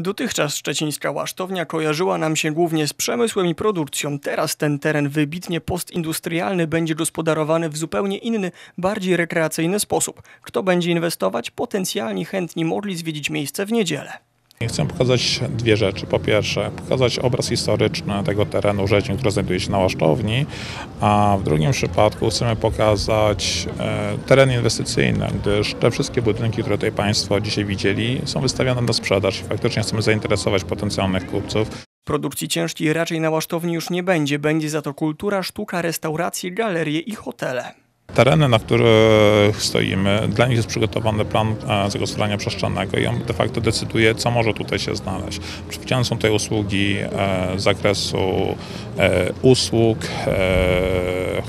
Dotychczas szczecińska łasztownia kojarzyła nam się głównie z przemysłem i produkcją. Teraz ten teren wybitnie postindustrialny będzie gospodarowany w zupełnie inny, bardziej rekreacyjny sposób. Kto będzie inwestować? Potencjalni chętni mogli zwiedzić miejsce w niedzielę. Chcę pokazać dwie rzeczy. Po pierwsze, pokazać obraz historyczny tego terenu rzeźni, który znajduje się na Łaszczowni, a w drugim przypadku chcemy pokazać e, teren inwestycyjny, gdyż te wszystkie budynki, które tutaj Państwo dzisiaj widzieli, są wystawione na sprzedaż i faktycznie chcemy zainteresować potencjalnych kupców. Produkcji ciężkiej raczej na łasztowni już nie będzie. Będzie za to kultura, sztuka, restauracje, galerie i hotele. Tereny, na których stoimy, dla nich jest przygotowany plan e, zagospodarowania przestrzennego i on de facto decyduje, co może tutaj się znaleźć. Przewidziane są tutaj usługi e, z zakresu e, usług,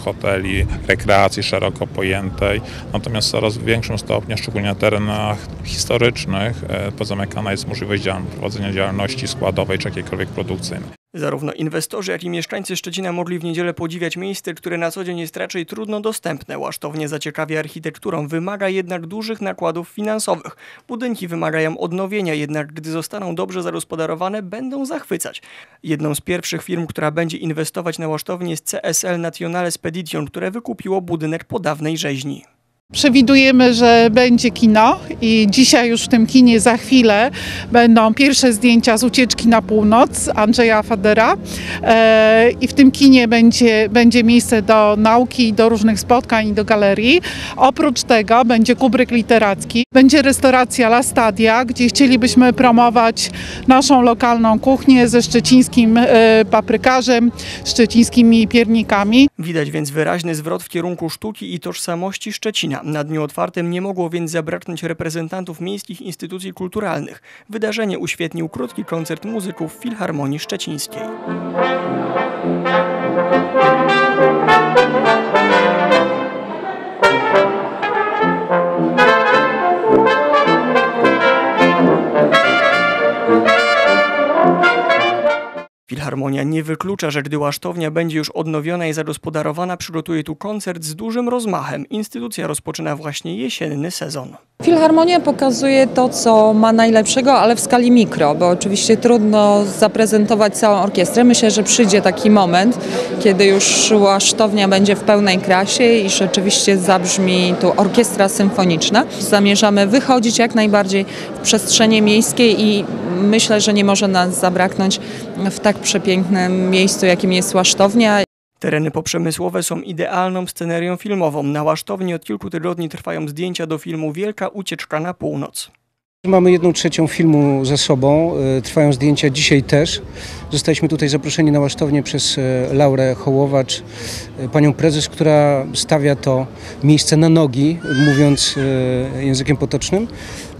hoteli, rekreacji szeroko pojętej, natomiast w coraz większym stopniu, szczególnie na terenach historycznych, pozamykana jest możliwość prowadzenia działalności składowej czy jakiejkolwiek produkcyjnej. Zarówno inwestorzy, jak i mieszkańcy Szczecina mogli w niedzielę podziwiać miejsce, które na co dzień jest raczej trudno dostępne. Łasztownie zaciekawia architekturą, wymaga jednak dużych nakładów finansowych. Budynki wymagają odnowienia, jednak gdy zostaną dobrze zagospodarowane, będą zachwycać. Jedną z pierwszych firm, która będzie inwestować na łasztownię jest CSL Nationale Spedition, które wykupiło budynek po dawnej rzeźni. Przewidujemy, że będzie kino i dzisiaj już w tym kinie za chwilę będą pierwsze zdjęcia z ucieczki na północ Andrzeja Fadera e, i w tym kinie będzie, będzie miejsce do nauki, do różnych spotkań i do galerii. Oprócz tego będzie kubryk literacki, będzie restauracja La Stadia, gdzie chcielibyśmy promować naszą lokalną kuchnię ze szczecińskim e, paprykarzem, szczecińskimi piernikami. Widać więc wyraźny zwrot w kierunku sztuki i tożsamości Szczecina. Na dniu otwartym nie mogło więc zabraknąć reprezentantów miejskich instytucji kulturalnych. Wydarzenie uświetnił krótki koncert muzyków Filharmonii Szczecińskiej. Filharmonia nie wyklucza, że gdy łasztownia będzie już odnowiona i zagospodarowana, przygotuje tu koncert z dużym rozmachem. Instytucja rozpoczyna właśnie jesienny sezon. Filharmonia pokazuje to, co ma najlepszego, ale w skali mikro, bo oczywiście trudno zaprezentować całą orkiestrę. Myślę, że przyjdzie taki moment, kiedy już łasztownia będzie w pełnej krasie i rzeczywiście zabrzmi tu orkiestra symfoniczna. Zamierzamy wychodzić jak najbardziej w przestrzenie miejskie i myślę, że nie może nas zabraknąć w tak przepięknym miejscu, jakim jest Łasztownia. Tereny poprzemysłowe są idealną scenerią filmową. Na Łasztowni od kilku tygodni trwają zdjęcia do filmu Wielka Ucieczka na Północ. Mamy jedną trzecią filmu za sobą, e, trwają zdjęcia dzisiaj też. Zostaliśmy tutaj zaproszeni na łasztownię przez e, Laurę Hołowacz, e, panią prezes, która stawia to miejsce na nogi, mówiąc językiem potocznym.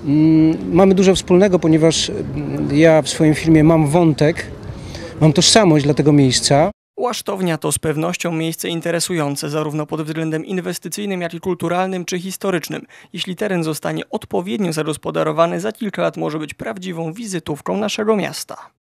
Mm, mamy dużo wspólnego, ponieważ mm, ja w swoim filmie mam wątek, mam tożsamość dla tego miejsca. Łasztownia to z pewnością miejsce interesujące zarówno pod względem inwestycyjnym, jak i kulturalnym czy historycznym. Jeśli teren zostanie odpowiednio zagospodarowany, za kilka lat może być prawdziwą wizytówką naszego miasta.